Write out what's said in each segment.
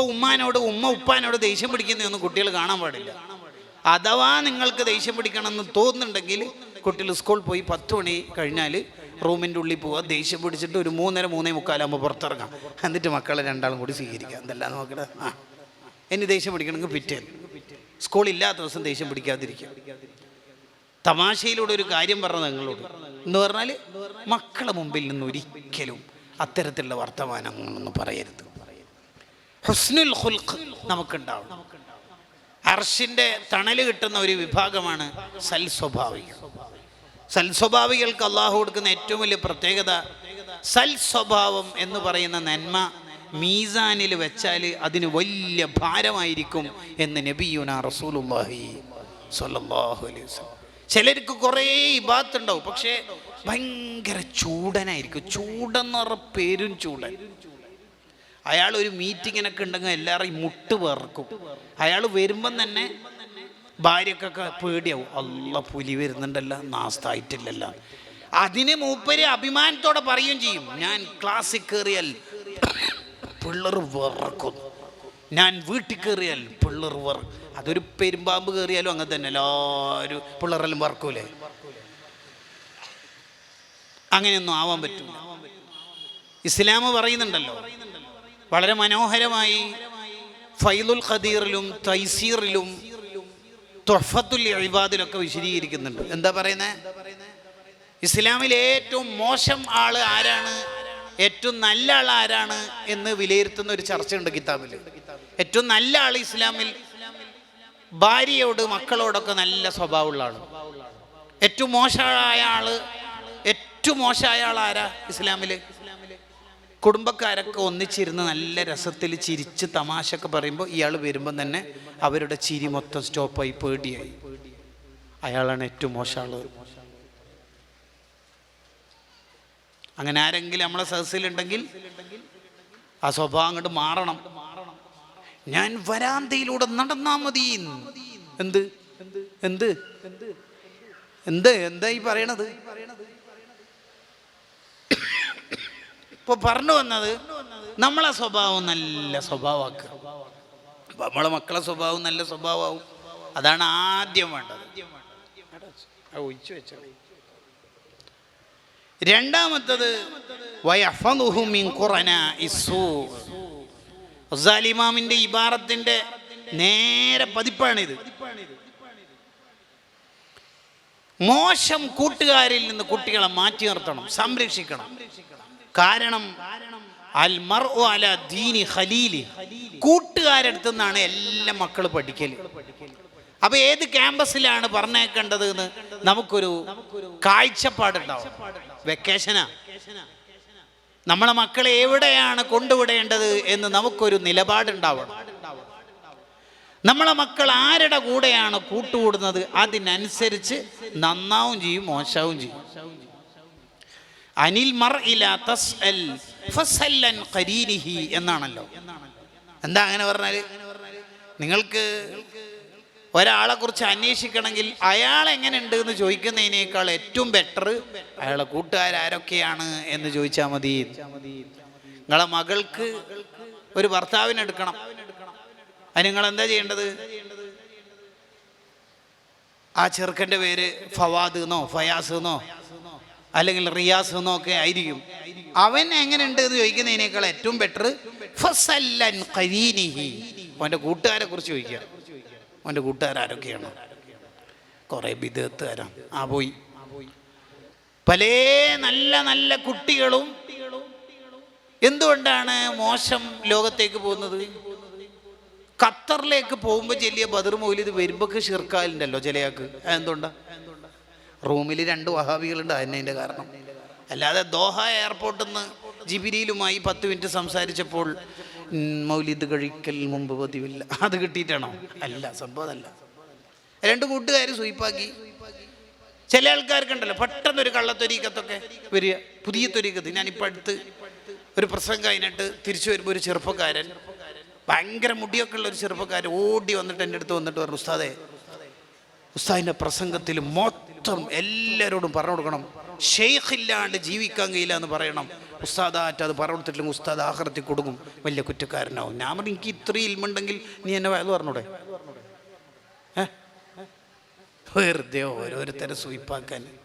ഉമ്മാനോട് ഉമ്മ ഉപ്പാനോട് ദേഷ്യം പിടിക്കുന്നതൊന്നും കുട്ടികൾ കാണാൻ പാടില്ല. അഥവാ നിങ്ങൾക്ക് ദേഷ്യം പിടിക്കണമെന്ന് തോന്നുന്നുണ്ടെങ്കിൽ കുട്ടികൾ സ്കൂൾ പോയി പത്ത് മണി കഴിഞ്ഞാൽ റൂമിന്റെ ഉള്ളിൽ പോവുക. ദേഷ്യം പിടിച്ചിട്ട് ഒരു മൂന്നര മൂന്നേ മുക്കാലാകുമ്പോൾ പുറത്തിറങ്ങാം. എന്നിട്ട് മക്കളെ രണ്ടാളും കൂടി സ്വീകരിക്കാം. എന്തെല്ലാം നോക്കട്ടെ ആ. ഇനി ദേഷ്യം പിടിക്കണമെങ്കിൽ പിറ്റേന്ന്. സ്കൂളില്ലാത്ത ദിവസം ദേഷ്യം പിടിക്കാതിരിക്കുക. തമാശയിലൂടെ ഒരു കാര്യം പറഞ്ഞത് നിങ്ങളോട്. എന്ന് പറഞ്ഞാൽ മക്കളെ മുമ്പിൽ നിന്ന് ഒരിക്കലും അത്തരത്തിലുള്ള വർത്തമാനങ്ങളൊന്നും പറയരുത്. ഹുസ്നുൽ ഹുൽഖ് നമുക്കുണ്ടാവണം. അർഷിന്റെ തണൽ കിട്ടുന്ന ഒരു വിഭാഗമാണ് സൽ സ്വഭാവികൾ സൽ സ്വഭാവികൾക്ക് അള്ളാഹു കൊടുക്കുന്ന ഏറ്റവും വലിയ പ്രത്യേകത സൽ സ്വഭാവം എന്ന് പറയുന്ന നന്മ മീസാനിൽ വെച്ചാൽ അതിന് വലിയ ഭാരമായിരിക്കും എന്ന് നബിയുന റസൂലുല്ലാഹി സ്വല്ലല്ലാഹു അലൈഹി ചിലർക്ക് കുറേ ഇബാത്ത് ഉണ്ടാവും പക്ഷേ ഭയങ്കര ചൂടനായിരിക്കും. ചൂടെന്ന് പറഞ്ഞ പേരും ചൂടൻ. അയാൾ ഒരു മീറ്റിങ്ങിനൊക്കെ ഉണ്ടെങ്കിൽ എല്ലാവരും മുട്ട് വേർക്കും. അയാൾ വരുമ്പം തന്നെ ഭാര്യക്കൊക്കെ പേടിയാവും. അല്ല പുലി വരുന്നുണ്ടല്ല നാസ്തായിട്ടില്ലല്ല. അതിന് മൂപ്പര് അഭിമാനത്തോടെ പറയുകയും ചെയ്യും. ഞാൻ ക്ലാസ്സിൽ കയറിയാൽ പിള്ളർ വിറക്കും. ഞാൻ വീട്ടിൽ കയറിയാൽ പിള്ളർ വിറ അതൊരു പെരുമ്പാമ്പ് കയറിയാലും അങ്ങനെ തന്നെ. എല്ലാവരും പിള്ളറെല്ലാം വറക്കൂലേ? അങ്ങനെയൊന്നും ആവാൻ പറ്റില്ല ഇസ്ലാം പറയുന്നുണ്ടല്ലോ വളരെ മനോഹരമായി ഫൈലുൽ ഖദീറിലും തൈസീറിലും തൊഫത്തുൽ ഇബാദിലൊക്കെ വിശദീകരിക്കുന്നുണ്ട്. എന്താ പറയുന്നത് ഇസ്ലാമിൽ ഏറ്റവും മോശം ആൾ ആരാണ്? ഏറ്റവും നല്ല ആൾ ആരാണ് എന്ന് വിലയിരുത്തുന്ന ഒരു ചർച്ചയുണ്ട് കിതാബിൽ ഏറ്റവും നല്ല ആൾ ഇസ്ലാമിൽ ഭാര്യയോട് മക്കളോടൊക്കെ നല്ല സ്വഭാവമുള്ള ആൾ. ഏറ്റവും മോശമായ ആൾ ഏറ്റവും മോശമായ ആൾ ആരാ ഇസ്ലാമിൽ കുടുംബക്കാരൊക്കെ ഒന്നിച്ചിരുന്ന് നല്ല രസത്തിൽ ചിരിച്ച് തമാശയൊക്കെ പറയുമ്പോൾ ഇയാൾ വരുമ്പം തന്നെ അവരുടെ ചിരി മൊത്തം സ്റ്റോപ്പായി പേടിയായി. അയാളാണ് ഏറ്റവും മോശം അങ്ങനെ ആരെങ്കിലും നമ്മളെ സദസ്സിലുണ്ടെങ്കിൽ ആ സ്വഭാവം അങ്ങോട്ട് മാറണം. ഞാൻ വരാന്തയിലൂടെ നടന്നാ മതി. എന്ത്? എന്ത്? എന്ത്? എന്താ ഈ പറയണത്? ഇപ്പൊ പറഞ്ഞു വന്നത് നമ്മളെ സ്വഭാവം നല്ല സ്വഭാവമാക്കുക. നമ്മളെ മക്കളെ സ്വഭാവം നല്ല സ്വഭാവമാവും. അതാണ് ആദ്യം വേണ്ടത്. ഒഴിച്ചു. രണ്ടാമത്തത് ഇമാമിന്റെ ഇബാറത്തിന്റെ നേരെ പതിപ്പാണിത്. മോശം കൂട്ടുകാരിൽ നിന്ന് കുട്ടികളെ മാറ്റി നിർത്തണം സംരക്ഷിക്കണം. കാരണം അൽ മർഉ അല ദീനി ഖലീലി. കൂട്ടുകാരടുത്തു നിന്നാണ് എല്ലാ മക്കൾ പഠിക്കൽ അപ്പൊ ഏത് ക്യാമ്പസിലാണ് പറഞ്ഞേക്കേണ്ടത് എന്ന് നമുക്കൊരു കാഴ്ചപ്പാടുണ്ടാവും. വെക്കേഷനാ. നമ്മളെ മക്കളെ എവിടെയാണ് കൊണ്ടുവിടേണ്ടത് എന്ന് നമുക്കൊരു നിലപാടുണ്ടാവണം. നമ്മളെ മക്കൾ ആരുടെ കൂടെയാണ് കൂട്ടുകൂടുന്നത്? അതിനനുസരിച്ച് നന്നാവും ചെയ്യും മോശവും ചെയ്യും. അനിൽ മർ ഖരീനിഹി എന്നാണല്ലോ. എന്താ അങ്ങനെ പറഞ്ഞാൽ? നിങ്ങൾക്ക് ഒരാളെ കുറിച്ച് അന്വേഷിക്കണമെങ്കിൽ അയാൾ എങ്ങനെയുണ്ട് എന്ന് ചോദിക്കുന്നതിനേക്കാൾ ഏറ്റവും ബെറ്റർ അയാളെ കൂട്ടുകാരൊക്കെയാണ് എന്ന് ചോദിച്ചാൽ മതി. നിങ്ങളെ മകൾക്ക് ഒരു ഭർത്താവിനെടുക്കണം അതിന് നിങ്ങൾ എന്താ ചെയ്യേണ്ടത്? ആ ചെറുക്കന്റെ പേര് ഫവാദ് എന്നോ ഫയാസ് എന്നോ? അല്ലെങ്കിൽ റിയാസ് എന്നൊക്കെ ആയിരിക്കും. അവൻ എങ്ങനെയുണ്ട് എന്ന് ചോദിക്കുന്നതിനേക്കാൾ ഏറ്റവും ബെറ്റർ അവന്റെ കൂട്ടുകാരെ കുറിച്ച് ചോദിക്കുക. അവന്റെ കൂട്ടുകാരൊക്കെയാണ് കുറേ വിധത്തുകാരാണ് ആ പോയി. പല നല്ല നല്ല കുട്ടികളും എന്തുകൊണ്ടാണ് മോശം ലോകത്തേക്ക് പോകുന്നത്? ഖത്തറിലേക്ക് പോകുമ്പോൾ ചെല്ലിയ ബദർ മൗലിത് വരുമ്പോൾ ഷിർക്കാലുണ്ടല്ലോ ചിലയാൾക്ക് എന്തുകൊണ്ടാ റൂമിൽ രണ്ട് വഹാബികളുണ്ട് അതിന്റെ കാരണം. അല്ലാതെ ദോഹ എയർപോർട്ടിൽ നിന്ന് ജിബിരിയിലുമായി പത്ത് മിനിറ്റ് സംസാരിച്ചപ്പോൾ മൗലിദ് കഴിക്കൽ മുമ്പ് പതിവില്ല. അത് കിട്ടിയിട്ടാണോ? അല്ല സംഭവം അതല്ല. രണ്ട് കൂട്ടുകാർ സ്വീപ്പാക്കി. ചില ആൾക്കാർക്കുണ്ടല്ലോ പെട്ടെന്ന് ഒരു കള്ളത്തൊരീക്കത്തൊക്കെ വരിക. പുതിയ തൊരീക്കത്ത് ഞാനിപ്പോൾ അടുത്ത് ഒരു പ്രസംഗം കഴിഞ്ഞിട്ട് തിരിച്ചു വരുമ്പോൾ ഒരു ചെറുപ്പക്കാരൻ ഭയങ്കര മുടിയൊക്കെ ഉള്ള ഒരു ചെറുപ്പക്കാരൻ ഓടി വന്നിട്ട് എന്റെ അടുത്ത് വന്നിട്ട് പറഞ്ഞു ഉസ്താദേ ഉസ്താദിന്റെ പ്രസംഗത്തിൽ മൊത്തം എല്ലാവരോടും പറഞ്ഞു കൊടുക്കണം. ഷെയ്ഖില്ലാണ്ട് ജീവിക്കാൻ കഴിയില്ല എന്ന് പറയണം. ഉസ്താദാറ്റ് അത് പറഞ്ഞു കൊടുത്തിട്ടില്ലെങ്കിൽ ഉസ്താദ് ആഹ്റത്തിൽ കൊടുക്കും. വലിയ കുറ്റക്കാരനാവും. ഞാൻ പറഞ്ഞു എനിക്ക് ഇത്രയും ഇൽമുണ്ടെങ്കിൽ നീ എന്നെ വയത് പറഞ്ഞൂടെ? വെറുതെ ഓരോരുത്തരെ സൂയിപ്പാക്കാൻ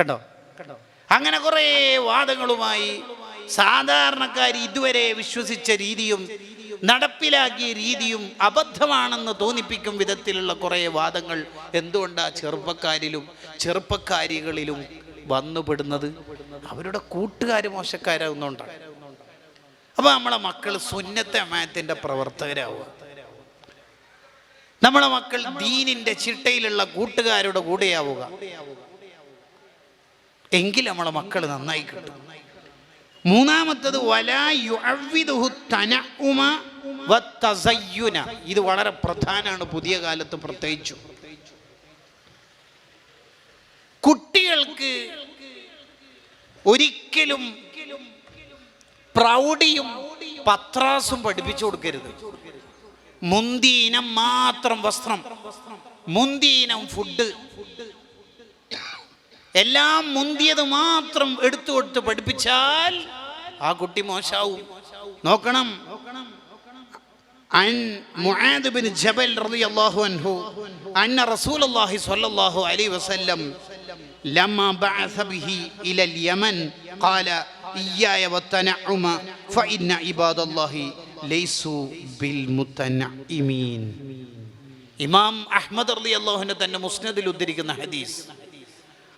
കണ്ടോ കണ്ടോ? അങ്ങനെ കുറേ വാദങ്ങളുമായി സാധാരണക്കാർ ഇതുവരെ വിശ്വസിച്ച രീതിയും നടപ്പിലാക്കിയ രീതിയും അബദ്ധമാണെന്ന് തോന്നിപ്പിക്കും വിധത്തിലുള്ള കുറേ വാദങ്ങൾ എന്തുകൊണ്ടാ ചെറുപ്പക്കാരിലും ചെറുപ്പക്കാരികളിലും വന്നുപെടുന്നത്? അവരുടെ കൂട്ടുകാർ മോശക്കാരാകുന്നുണ്ടാണ് അപ്പോൾ നമ്മളെ മക്കൾ സുന്നത്തെ അമായത്തിന്റെ പ്രവർത്തകരാവുക. നമ്മളെ മക്കൾ ദീനിന്റെ ചിട്ടയിലുള്ള കൂട്ടുകാരുടെ കൂടെയാവുക. എങ്കിൽ നമ്മളെ മക്കൾ നന്നായി കിട്ടും. മൂന്നാമത്തത്. ഇത് വളരെ പ്രധാനമാണ്. പുതിയ കാലത്ത് പ്രത്യേകിച്ചു. കുട്ടികൾക്ക് ഒരിക്കലും പ്രൗഢിയും പത്രാസും പഠിപ്പിച്ചു കൊടുക്കരുത്. മുന്തിയിനം മാത്രം വസ്ത്രം മുന്തിയിനം ഫുഡ് എല്ലാം മുന്തിയത് മാത്രം എടുത്തു കൊടുത്ത് പഠിപ്പിച്ചാൽ ആ കുട്ടി മോശാവും നോക്കണം عن معاذ بن جبل رضي الله عنه أن رسول الله صلى الله عليه وسلم لما بعث به إلى اليمن قال إياي والتنعم فإن عباد الله ليسوا بالمتنعمين ഇമാം അഹ്മദ് അലി അള്ളാഹുവിനെ തന്നെ മുസ്നദിൽ ഉദ്ധരിക്കുന്ന ഹദീസ്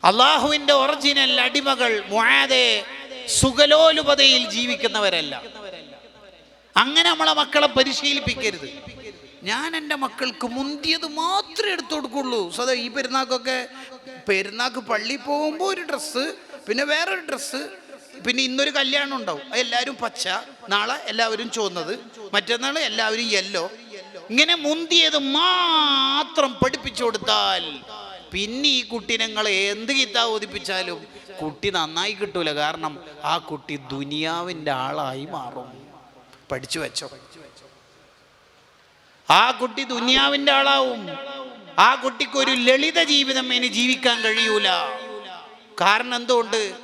അള്ളാഹുവിന്റെ ഒറിജിനൽ അടിമകൾ മുഴാതെ സുഗലോലുപതയിൽ ജീവിക്കുന്നവരല്ല. അങ്ങനെ നമ്മളെ മക്കളെ പരിശീലിപ്പിക്കരുത്. ഞാൻ എന്റെ മക്കൾക്ക് മുന്തിയത് മാത്രമേ എടുത്തു കൊടുക്കുള്ളൂ. സദ ഈ പെരുന്നാക്കൊക്കെ പെരുന്നാക്ക് പള്ളി പോകുമ്പോൾ ഒരു ഡ്രസ്സ് പിന്നെ വേറൊരു ഡ്രസ്സ് പിന്നെ ഇന്നൊരു കല്യാണം ഉണ്ടാവും. എല്ലാവരും പച്ച നാളെ എല്ലാവരും ചുവന്നത് മറ്റന്നാൾ എല്ലാവരും യെല്ലോ. ഇങ്ങനെ മുന്തിയത് മാത്രം പഠിപ്പിച്ചു കൊടുത്താൽ പിന്നെ ഈ കുട്ടിനങ്ങൾ എന്ത് ഗീത ഓതിപ്പിച്ചാലും കുട്ടി നന്നായി കിട്ടൂല. കാരണം ആ കുട്ടി ദുനിയാവിന്റെ ആളായി മാറും. പഠിച്ചു വെച്ചോ. ആ കുട്ടി ദുനിയാവിന്റെ ആളാവും. ആ കുട്ടിക്ക് ഒരു ലളിത ജീവിതം ഇനി ജീവിക്കാൻ കഴിയൂല. കാരണം എന്തുകൊണ്ട്?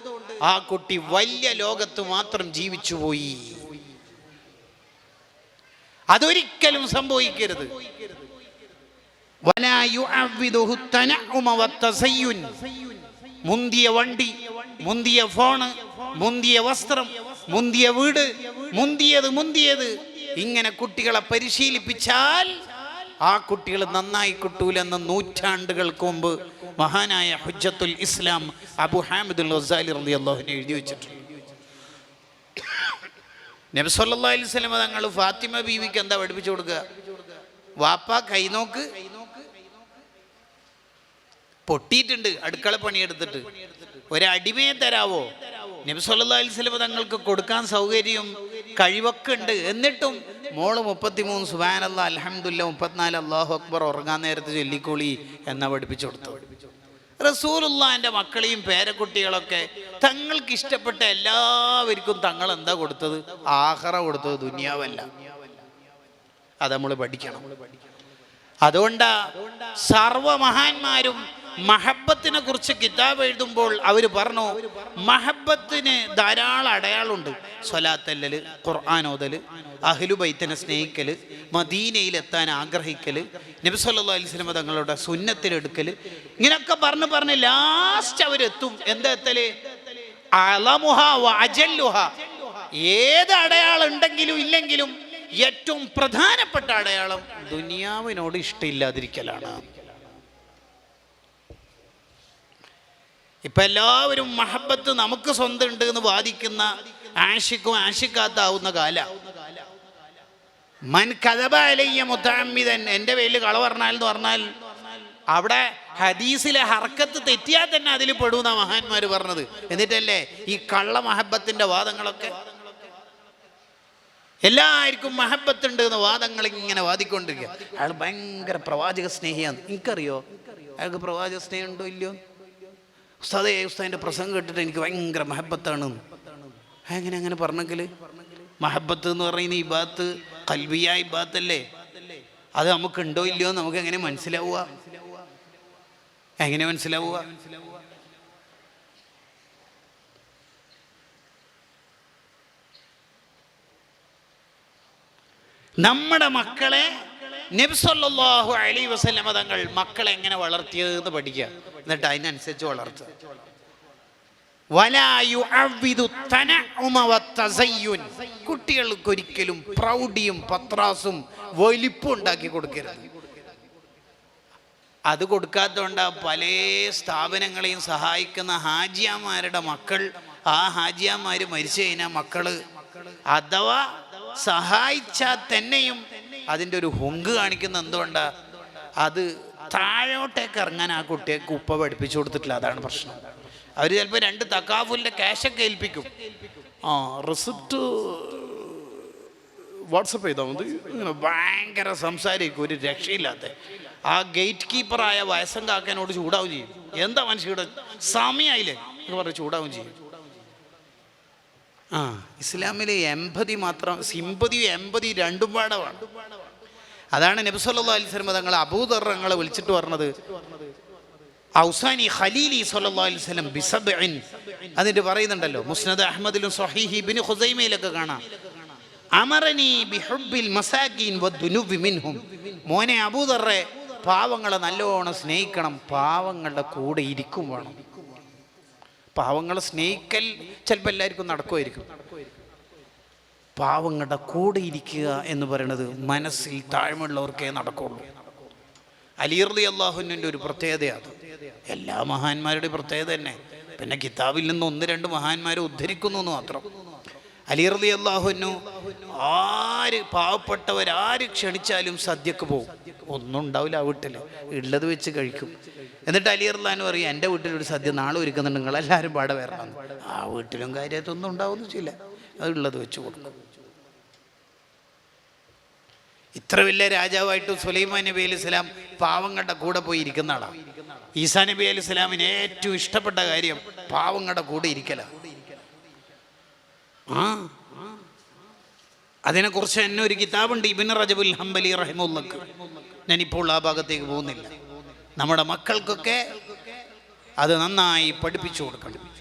ആ കുട്ടി വലിയ ലോകത്ത് മാത്രം ജീവിച്ചു പോയി. അതൊരിക്കലും സംഭവിക്കരുത്. മുന്തിയ വണ്ടി മുന്തിയ ഫോണ് മുന്തിയ വസ്ത്രം മുന്തിയ വീട് മുന്തിയത് മുന്തിയത്. ഇങ്ങനെ കുട്ടികളെ പരിശീലിപ്പിച്ചാൽ ആ കുട്ടികൾ നന്നായി കിട്ടൂലെന്ന് നൂറ്റാണ്ടുകൾക്ക് മുമ്പ് മഹാനായ ഹുജ്ജത്തുൽ ഇസ്ലാം അബു ഹാമിദുൽ ഗസാലി റളിയല്ലാഹുവിനെ എഴുതി വെച്ചിട്ടുണ്ട്. നബി സല്ലല്ലാഹു അലൈഹി തങ്ങൾ ഫാത്തിമ ബീവിക്ക് എന്താ പഠിപ്പിച്ചു കൊടുക്കുക? വാപ്പ കൈനോക്ക് പൊട്ടിയിട്ടുണ്ട് അടുക്കള പണിയെടുത്തിട്ട്. ഒരടിമയെ തരാവോ? നബി സല്ലല്ലാഹു അലൈഹി വസല്ലം തങ്ങൾക്ക് കൊടുക്കാൻ സൗകര്യം കഴിവൊക്കെ ഉണ്ട്. എന്നിട്ടും മോൾ മുപ്പത്തിമൂന്ന് സുബാനല്ല അലഹമുല്ല മുപ്പത്തിനാല് അള്ളാഹു അക്ബർ ഉറങ്ങാൻ നേരത്ത് ചൊല്ലിക്കോളി എന്ന പഠിപ്പിച്ചു കൊടുത്തു. റസൂലുള്ളാന്റെ മക്കളെയും പേരക്കുട്ടികളൊക്കെ തങ്ങൾക്ക് ഇഷ്ടപ്പെട്ട എല്ലാവർക്കും തങ്ങൾ എന്താ കൊടുത്തത്? ആഹറ കൊടുത്തത് ദുനിയാവല്ല. അത് നമ്മൾ പഠിക്കണം. അതുകൊണ്ടാ സർവമഹാന്മാരും മഹബത്തിനെ കുറിച്ച് കിതാബ് എഴുതുമ്പോൾ അവർ പറഞ്ഞു മഹബത്തിന് ധാരാളം അടയാളമുണ്ട്. സ്വലാത്തല്ലല് ഖുർആാനോതൽ ഓതൽ അഹ്ലു ബൈത്തിനെ സ്നേഹിക്കൽ മദീനയിലെത്താൻ ആഗ്രഹിക്കൽ നബി സല്ലല്ലാഹു അലൈഹി വസല്ലം തങ്ങളുടെ സുന്നത്തിലെടുക്കൽ ഇങ്ങനെയൊക്കെ പറഞ്ഞ് പറഞ്ഞ് ലാസ്റ്റ് അവരെത്തും എന്താ എത്തൽ? അലമുഹ ഏത് അടയാളം ഉണ്ടെങ്കിലും ഇല്ലെങ്കിലും ഏറ്റവും പ്രധാനപ്പെട്ട അടയാളം ദുനിയാവിനോട് ഇഷ്ടമില്ലാതിരിക്കലാണ്. ഇപ്പൊ എല്ലാവരും മഹബത്ത് നമുക്ക് സ്വന്തം ഉണ്ട് എന്ന് വാദിക്കുന്ന ആഷിക്കും ആഷിക്കാത്താവുന്ന കാല. മൻ കഥബ അലയ്യ മുത്താമിതൻ എന്റെ പേരിൽ കള പറഞ്ഞാൽ എന്ന് പറഞ്ഞാൽ അവിടെ ഹദീസിലെ ഹർക്കത്ത് തെറ്റിയാൽ തന്നെ അതിൽ പെടുന്ന മഹാന്മാർ പറഞ്ഞത്. എന്നിട്ടല്ലേ ഈ കള്ള മഹബത്തിന്റെ വാദങ്ങളൊക്കെ? എല്ലാവർക്കും മഹബത്തുണ്ട് എന്ന് വാദങ്ങൾ ഇങ്ങനെ വാദിക്കൊണ്ടിരിക്കുക. അയാൾ ഭയങ്കര പ്രവാചക സ്നേഹിയാണ്. എനിക്കറിയോ? അയാൾക്ക് പ്രവാചക സ്നേഹമുണ്ടോ ഇല്ലയോ? ഉസ്താദേ ഉസ്താദിന്റെ പ്രസംഗം കേട്ടിട്ട് എനിക്ക് ഭയങ്കര മഹബത്താണ്. എങ്ങനെ അങ്ങനെ പറഞ്ഞെങ്കിൽ മഹബത്ത് എന്ന് പറയുന്ന ഈ ബാത്ത് കൽബിയ ഈ ബാത്തല്ലേ അത് നമുക്ക് ഉണ്ടോ ഇല്ലയോ നമുക്ക് എങ്ങനെ മനസ്സിലാവുക? എങ്ങനെ മനസ്സിലാവുക? നമ്മുടെ മക്കളെ നബ്സല്ലാഹു അലി വസല്ലമ തങ്ങൾ മക്കളെ എങ്ങനെ വളർത്തിയത് എന്ന് പഠിക്കുക. എന്നിട്ട് അതിനനുസരിച്ച് വളർത്തുക. കുട്ടികൾക്ക് ഒരിക്കലും പ്രൗഢിയും പത്രാസും വലിപ്പം ഉണ്ടാക്കി കൊടുക്കരുത്. അത് കൊടുക്കാത്തതുകൊണ്ട് പല സ്ഥാപനങ്ങളെയും സഹായിക്കുന്ന ഹാജിയാമാരുടെ മക്കൾ ആ ഹാജിയാമാർ മരിച്ചു കഴിഞ്ഞാൽ മക്കൾ അഥവാ സഹായിച്ചാൽ തന്നെയും അതിന്റെ ഒരു ഹുങ്ക് കാണിക്കുന്ന എന്തുകൊണ്ടാണ് അത് താഴോട്ടേക്ക് ഇറങ്ങാൻ ആ കുട്ടിയെ ഉപ്പ പഠിപ്പിച്ചു കൊടുത്തിട്ടില്ല. അതാണ് പ്രശ്നം. അവർ ചിലപ്പോൾ രണ്ട് തക്കാഫുലിന്റെ ക്യാഷൊക്കെ ഏൽപ്പിക്കും. ആ റിസിപ്റ്റ് വാട്സപ്പ് ചെയ്താൽ മതി. ഇങ്ങനെ ഭയങ്കര സംസാരിക്കും. ഒരു രക്ഷയില്ലാത്ത. ആ ഗേറ്റ് കീപ്പറായ വയസ്സം കാക്കനോട് ചൂടാവും ചെയ്യും. എന്താ മനുഷ്യയുടെ സമയമായില്ലേ എന്ന് പറഞ്ഞ് ചൂടാവും ചെയ്യും. ആ ഇസ്ലാമിലെ എൺപതി മാത്രം സിമ്പതി എൺപതി രണ്ടും പാടമാണ് അതാണ് നബിസ്വല്ലാ അലിസ്ലം തങ്ങൾ അബൂദറങ്ങളെ വിളിച്ചിട്ട് പറഞ്ഞത്. ഔസാനി ഖലീലി സല്ലല്ലാഹു അലൈഹി വസല്ലം ബിസബ്ഇൻ. അതിന്റെ പറയുന്നുണ്ടല്ലോ മുസ്നദ് അഹമ്മദിലും സ്വഹീഹി ബിൻ ഹുസൈമയിലൊക്കെ കാണാം. മോനെ അബൂദറെ പാവങ്ങളെ നല്ലോണം സ്നേഹിക്കണം പാവങ്ങളുടെ കൂടെ ഇരിക്കും വേണം. പാവങ്ങളെ സ്നേഹിക്കൽ ചിലപ്പോൾ എല്ലാവർക്കും നടക്കുമായിരിക്കും. പാവങ്ങളുടെ കൂടെ ഇരിക്കുക എന്ന് പറയുന്നത് മനസ്സിൽ താഴ്മയുള്ളവർക്കേ നടക്കുള്ളൂ. അലിയർലി അള്ളാഹുവിന്റെ ഒരു പ്രത്യേകതയാണ് എല്ലാ മഹാന്മാരുടെയും പ്രത്യേകത തന്നെ. പിന്നെ കിതാബിൽ നിന്ന് ഒന്ന് രണ്ട് മഹാന്മാരെ ഉദ്ധരിക്കുന്നു എന്ന് മാത്രം. അലിയർലി അള്ളാഹുനു ആര് പാവപ്പെട്ടവരാര് ക്ഷണിച്ചാലും സദ്യക്ക് പോകും. ഒന്നും ഉണ്ടാവില്ല ആ വീട്ടിൽ ഉള്ളത് വെച്ച് കഴിക്കും. എന്നിട്ട് അലിയർലാന്ന് പറയും എന്റെ വീട്ടിൽ ഒരു സദ്യ നാളെ ഒരുക്കുന്നുണ്ട്. നിങ്ങൾ എല്ലാവരും പാടെ വരണം. ആ വീട്ടിലും കാര്യമായിട്ടൊന്നും ഉണ്ടാവുമെന്ന് ചെയ്യില്ല അത് ഉള്ളത് വെച്ച് കൊടുക്കും. ഇത്ര വലിയ രാജാവായിട്ട് സുലൈമാൻ നബി അലൈഹി സ്വലാം പാവങ്ങളുടെ കൂടെ പോയി ഇരിക്കുന്ന ആളാണ് ഈസാ നബി അലൈഹി സ്വലാമിന് ഏറ്റവും ഇഷ്ടപ്പെട്ട കാര്യം പാവങ്ങളുടെ കൂടെ ഇരിക്കല. ആ. അതിനെക്കുറിച്ച് എന്നെ ഒരു കിതാബുണ്ട് ഇബിൻ റജബുൽ ഹംബലി റഹിമുല്ലക്ക് ഞാനിപ്പോൾ ആ ഭാഗത്തേക്ക് പോകുന്നില്ല. നമ്മുടെ മക്കൾക്കൊക്കെ അത് നന്നായി പഠിപ്പിച്ചു കൊടുക്കണം.